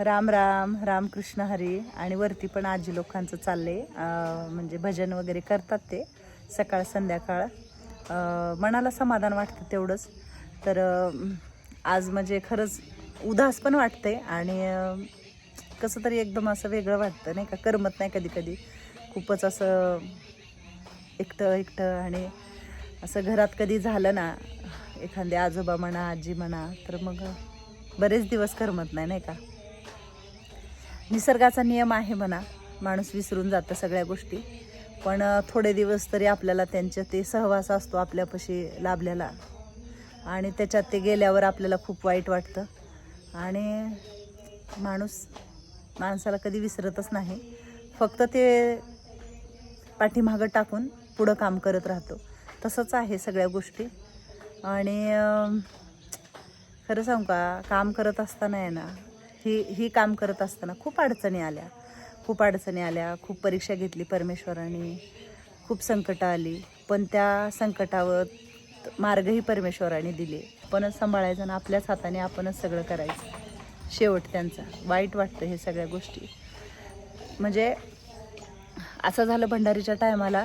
राम राम रामकृष्ण हरी आणि वरती पण आजी लोकांचं चाललंय. म्हणजे भजन वगैरे करतात ते सकाळ संध्याकाळ. मनाला समाधान वाटतं तेवढंच. तर आज म्हणजे खरंच उदास पण वाटते आणि कसं तरी एकदम असं वेगळं वाटतं नाही का? करमत नाही कधी कधी. खूपच असं एकटं एकटं आणि असं घरात कधी झालं ना एखादे आजोबा म्हणा आजी म्हणा तर मग बरेच दिवस करमत नाही नाही का? निसर्गाचा नियम आहे म्हणा. माणूस विसरून जातं सगळ्या गोष्टी. पण थोडे दिवस तरी आपल्याला त्यांच्या ते सहवास असतो आपल्यापाशी लाभलेला. आणि त्याच्यात ते गेल्यावर आपल्याला खूप वाईट वाटतं. आणि माणूस माणसाला कधी विसरतच नाही. फक्त ते पाठीमागं टाकून पुढं काम करत राहतो. तसंच आहे सगळ्या गोष्टी. आणि खरं सांगू का? काम करत असताना आहे ना ही ही काम करत असताना खूप अडचणी आल्या. खूप अडचणी आल्या. खूप परीक्षा घेतली परमेश्वराने. खूप संकटं आली. पण त्या संकटावर मार्गही परमेश्वराने दिले. आपणच सांभाळायचं आणि आपल्याच हाताने आपणच सगळं करायचं. शेवट त्यांचा. वाईट वाटतं हे सगळ्या गोष्टी. म्हणजे असं झालं भंडारीच्या टायमाला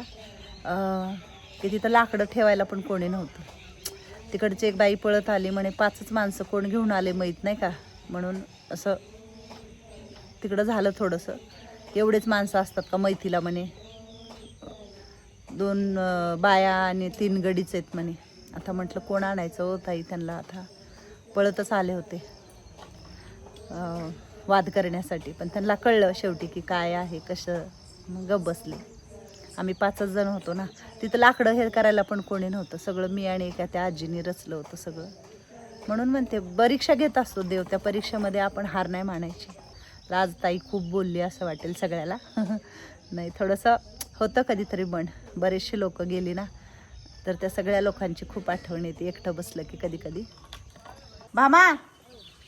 की तिथं लाकडं ठेवायला पण कोणी नव्हतं. तिकडची एक बाई पळत आली म्हणे पाचच माणसं कोण घेऊन आले माहीत नाही का? म्हणून असं तिकडं झालं थोडंसं. एवढेच माणसं असतात का मैथीला म्हणे. दोन बाया आणि तीन गडीच आहेत म्हणे. आता म्हटलं कोण आणायचं हो ताई त्यांना आता. पळतच आले होते. वाद करण्यासाठी. पण त्यांना कळलं शेवटी की काय आहे कसं मग गप बसले. आम्ही पाचच जण होतो ना. तिथं लाकडं हे करायला पण कोणी नव्हतं. सगळं मी आणि एका त्या आजीने रचलं होतं सगळं. म्हणून म्हणते परीक्षा घेत असतो देव त्या परीक्षेमध्ये आपण हार नाही मानायची. आज ताई खूप बोलली असं वाटेल सगळ्याला. नाही थोडंसं होतं कधीतरी पण. बरेचसे लोक गेली ना तर त्या सगळ्या लोकांची खूप आठवण येते एकटं बसलं की कधी कधी. मामा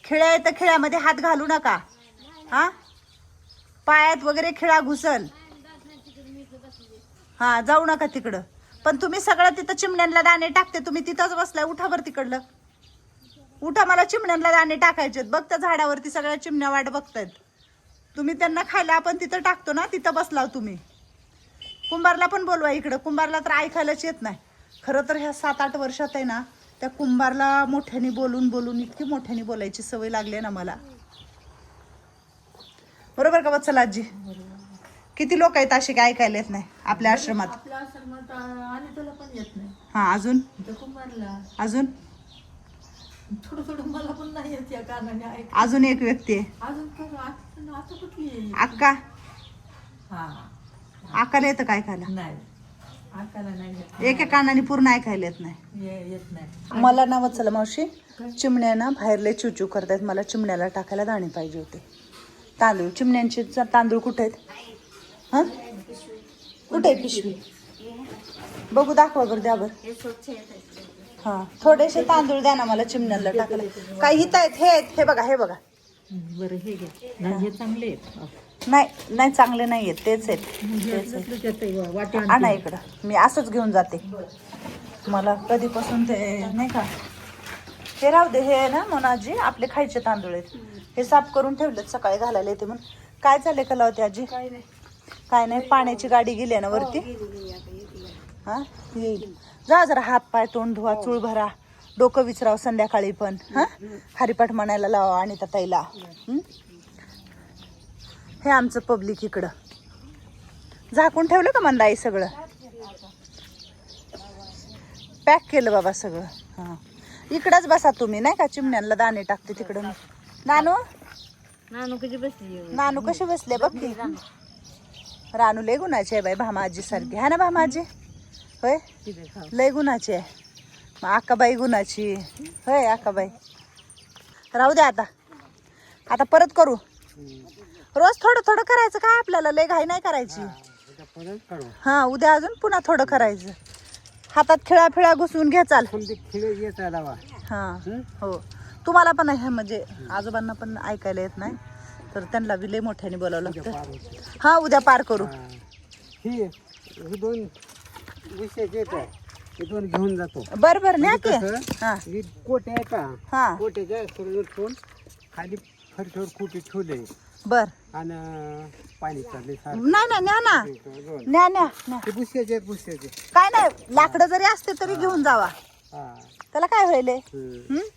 खेळ्या येतं खिळ्यामध्ये हात घालू नका. हां? पायात वगैरे खेळा घुसल. हां जाऊ नका तिकडं. पण तुम्ही सगळं तिथं चिमण्यांना दाणे टाकते तुम्ही तिथंच बसलाय उठावर तिकडलं. उठा मला चिमण्यांना दाणे टाकायचे बघ त्या झाडावरती सगळ्या चिमण्या वाट बघतायत. तुम्ही त्यांना खायला आपण तिथं टाकतो ना तिथं बसलाव तुम्ही. कुंभारला पण बोलवा इकडं. कुंभारला तर ऐकायलाच येत नाही. खरं तर ह्या सात आठ वर्षात आहे ना त्या कुंभारला मोठ्याने बोलून बोलून इतकी मोठ्याने बोलायची सवय लागली आहे ना मला. बरोबर का वत्सल आजी? किती लोक आहेत असे काय ऐकायला येत नाही आपल्या आश्रमात? आपल्या आश्रमात आणि तुला पण येत नाही. हा अजून? कुंभारला. अजून? थोडं थोडं मला पण नाही येत या कारणाने ऐक अजून एक व्यक्ती आहे. अजून कर आता आता कुठली येईल अक्का. हा. अक्काला येतं काय खायला नाही. ऐकायला नाही येत. एका कानाने पूर्ण ऐकायला येत नाही. ये- येत नाही. मला ना वत्सला मावशी. चिमण्या ना बाहेरले चुचू करतायत. मला चिमण्याला टाकायला दाणे पाहिजे होते. तांदूळ. चिमण्यांचे च- तांदूळ कुठे आहेत? हा? कुठे आहे पिशवी? बघू दाखवा बरं द्या बरं. हा थोडेसे तांदूळ द्या ना मला चिमण्यांना टाकायला. काही हित आहेत हे आहेत हे बघा हे बघा. बरं हे घे नाही हे चांगले आहेत. नाही नाही चांगले नाही आहेत तेच आहेत वाटे आणा इकडं. मी असंच घेऊन जाते. मला कधीपासून ते नाही का? हे राहू दे हे ना मोनाजी आपले खायचे तांदूळ आहेत. हे साफ करून ठेवलेत सकाळी घालायला येते म्हणून. काय झाले का लावते आजी? काय नाही. पाण्याची गाडी गेली आहे ना वरती? हा? येईल. जा जरा हात पाय तोंड धुवा चूळ भरा. डोकं विचराव संध्याकाळी पण. हा? हरिपाठ म्हणायला लावा आणि ताईला. हं? हे आमचं पब्लिक इकडं. झाकून ठेवलं का मंदाई सगळं? पॅक केलं बाबा सगळं. हां. इकडंच बसा तुम्ही नाही का? चिमण्यांना दाणे टाकते तिकडं. नानू? नानू कधी बसली नानू कशी बसले बघ रानू लय गुणाची आहे बाई भामाजी सारखी. है ना भामाजी? होय? लय गुणाची आहे. मग आकाबाई गुणाची. होय आकाबाई. राहू दे आता. आता परत करू. रोज थोडं थोडं करायचं काय आपल्याला? लय घाई नाही करायची. हा उद्या अजून पुन्हा थोडं करायचं. हातात खिळा फिळा घुसवून घ्या चाल. हा हो? तुम्हाला पण आहे म्हणजे आजोबांना पण ऐकायला येत नाही. तर त्यांना बी लय मोठ्याने बोलावं लागतं. हा उद्या पार करू. दोन येत हे दोन घेऊन जातो. बर बर न्या की कसं? हा. ही कोटे आहे का हा. कोट्याच्या खाली फरशीवर कुठे ठेवले. बर. आणि पाणी चालले नाही नाही न्या ना सारखं न्या न्या न्या. ते बुसक्याचे आहेत बुसक्याचे काय नाही लाकडं जरी असते तरी घेऊन जावा. हा. त्याला काय व्हायले हम्म. हं?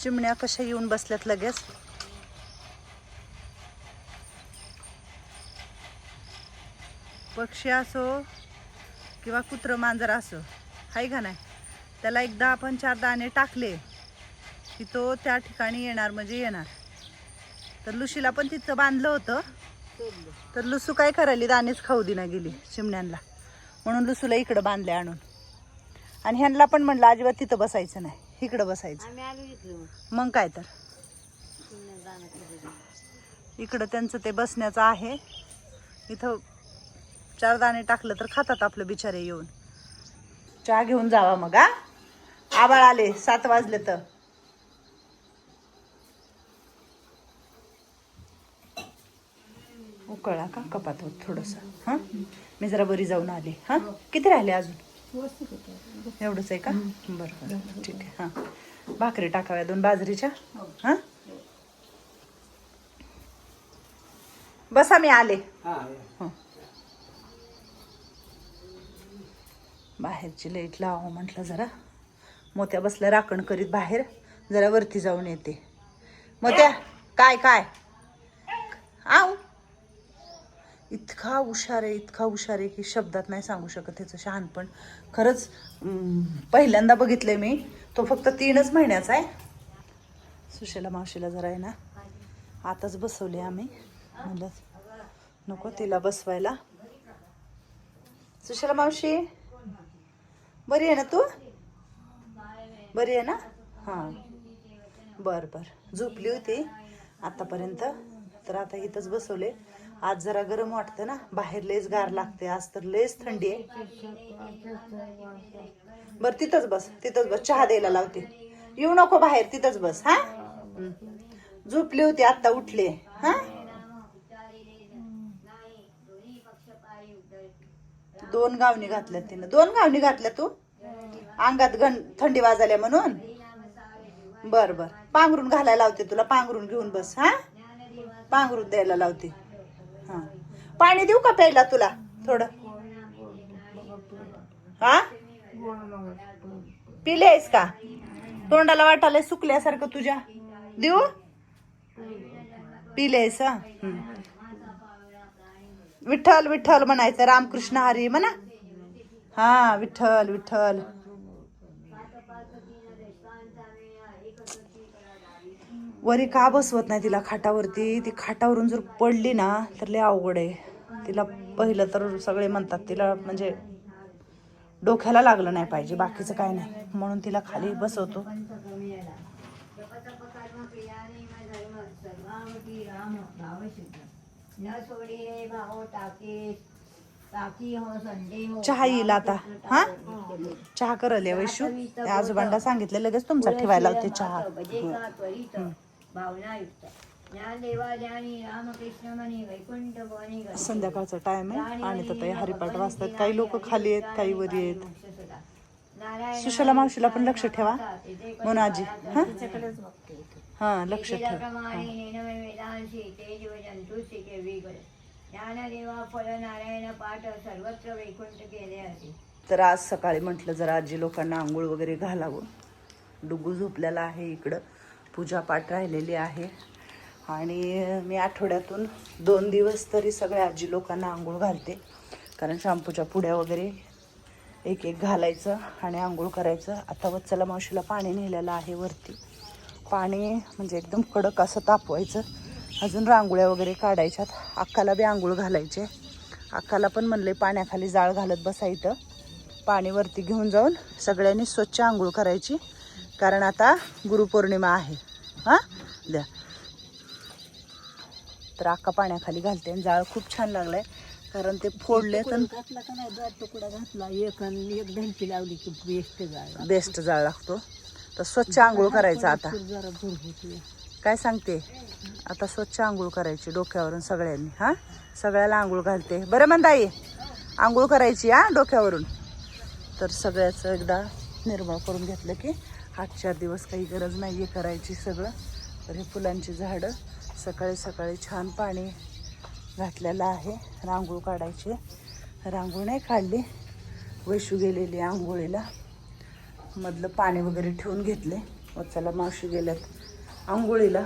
चिमण्या कशा येऊन बसल्यात लगेच? पक्षी असो किंवा कुत्रं मांजर असो. हाय का नाही? त्याला एकदा आपण चार दाणे टाकले की तो त्या ठिकाणी येणार म्हणजे येणार. तर लुशीला पण तिथं बांधलं होतं. तर लुसू काय करायली? दाणेच खाऊ दिना गेली चिमण्यांना म्हणून लुसूला इकडं बांधले आणून. आणि ह्यांना पण म्हणलं अजिबात तिथं बसायचं नाही. इकडं बसायचं. मग काय तर. इकडं त्यांचं ते बसण्याचं आहे. इथं चार दाणे टाकलं तर खातात आपलं बिचारे येऊन. चहा घेऊन जावा मग हा? आबाळ आले सात वाजले तर. उकळा का कपात होत थोडस हा? मी जरा बरी जाऊन आले हा? किती राहिले अजून? एवढंच आहे का? बरं बरं ठीक आहे हां. भाकरी टाकाव्या दोन बाजरीच्या हां? बसा मी आले. हा. बाहेरची लाइट लावा म्हटलं जरा. मोत्या बसल्या राखण करीत बाहेर. जरा वरती जाऊन येते. मोत्या काय काय? आव इतका हुशार आहे इतका हुशार आहे की शब्दात नाही सांगू शकत त्याचं शहाणपण खरंच पहिल्यांदा बघितलंय मी. तो फक्त तीनच महिन्याचा आहे. सुशेला मावशीला जरा आहे ना. आताच बसवले आम्ही. म्हणलं नको तिला बसवायला. सुशेला मावशी? बरी आहे ना तू? बरी आहे ना? हां. बर बर. झोपली होती आतापर्यंत तर आता इथंच बसवले. आज जरा गरम वाटतं ना? बाहेर लयच गार लागते. आज तर लयच थंडी आहे. बर तिथंच बस. तिथंच बस. चहा द्यायला लावते. येऊ नको बाहेर. तिथंच बस हां? झोपली होती आत्ता उठले. हां? दोन गावणी घातल्यात तिनं. दोन गावणी घातल्या तू हो. अंगात घन थंडी वाजाल्या म्हणून. बर बर. पांघरून घालायला लावते तुला. पांघरून घेऊन बस हा? पांघरून द्यायला लावते. हा. पाणी देऊ का प्यायला तुला? थोडं. हा? आहेस का? तोंडाला वाटायला सुकल्यासारखं तुझ्या. देऊ? पिलेस हं? विठ्ठल विठ्ठल म्हणायचं. रामकृष्ण हरी म्हणा. हा विठ्ठल विठ्ठल. वरी का बसवत नाही तिला खाटावरती? ती खाटावरून जर पडली ना तर लय अवघड आहे. तिला पहिलं तर सगळे म्हणतात तिला म्हणजे डोक्याला लागलं नाही पाहिजे बाकीचं काय नाही. म्हणून तिला खाली बसवतो. चहा येईल आता. हा? चहा करल या वैशू. त्या आजोबांना सांगितलं लगेच तुमचा ठेवायला होते चहा. संध्याकाळचा टाइम आहे आणि तर ते हरिपाठ वाचतात काही लोक खाली आहेत काही वरी आहेत. सुशला मावशीला पण लक्ष ठेवा. मोनाजी हा? हा लक्ष ठेवा. तर आज सकाळी म्हटलं जरा आजी लोकांना आंघोळ वगैरे घालावं. डुगू झोपलेला आहे इकडं. पूजापाठ राहिलेली आहे. आणि मी आठवड्यातून दोन दिवस तरी सगळ्या आजी लोकांना आंघोळ घालते. कारण शॅम्पूच्या पुड्या वगैरे एक एक घालायचं आणि आंघोळ करायचं. आता वत्सला मावशीला पाणी नेलेलं आहे वरती. पाणी म्हणजे एकदम कडक असं तापवायचं. अजून रांगोळ्या वगैरे काढायच्यात. अक्काला बी आंघोळ घालायचे. अक्काला पण म्हणले पाण्याखाली जाळ घालत बसायचं पाणी वरती घेऊन जाऊन सगळ्यांनी स्वच्छ आंघोळ करायची. कारण आता गुरुपौर्णिमा आहे. हां? द्या. तर अक्का पाण्याखाली घालते आणि जाळ खूप छान लागलाय. कारण ते फोडले तर घातला का नाही तुकडा घातला. एक आणि एक धनकी लावली की बेस्ट जायला बेस्ट जाळ लागतो. तर स्वच्छ आंघोळ करायचं आता. काय सांगते? आता स्वच्छ आंघोळ करायची डोक्यावरून सगळ्यांनी. हा? सगळ्याला आंघोळ घालते. बरं म्हणताई आंघोळ करायची हा डोक्यावरून? तर सगळ्याचं एकदा निर्मळ करून घेतलं की आठ चार दिवस काही गरज नाही आहे करायची सगळं. तर हे फुलांची झाडं सकाळी सकाळी छान पाणी घातलेलं आहे. रांगोळ काढायची. रांगोळ नाही काढली. वैशू गेलेली आंघोळीला. मधलं पाणी वगैरे ठेवून घेतले वचाला चला मावशी गेल्यात. आंघोळीला.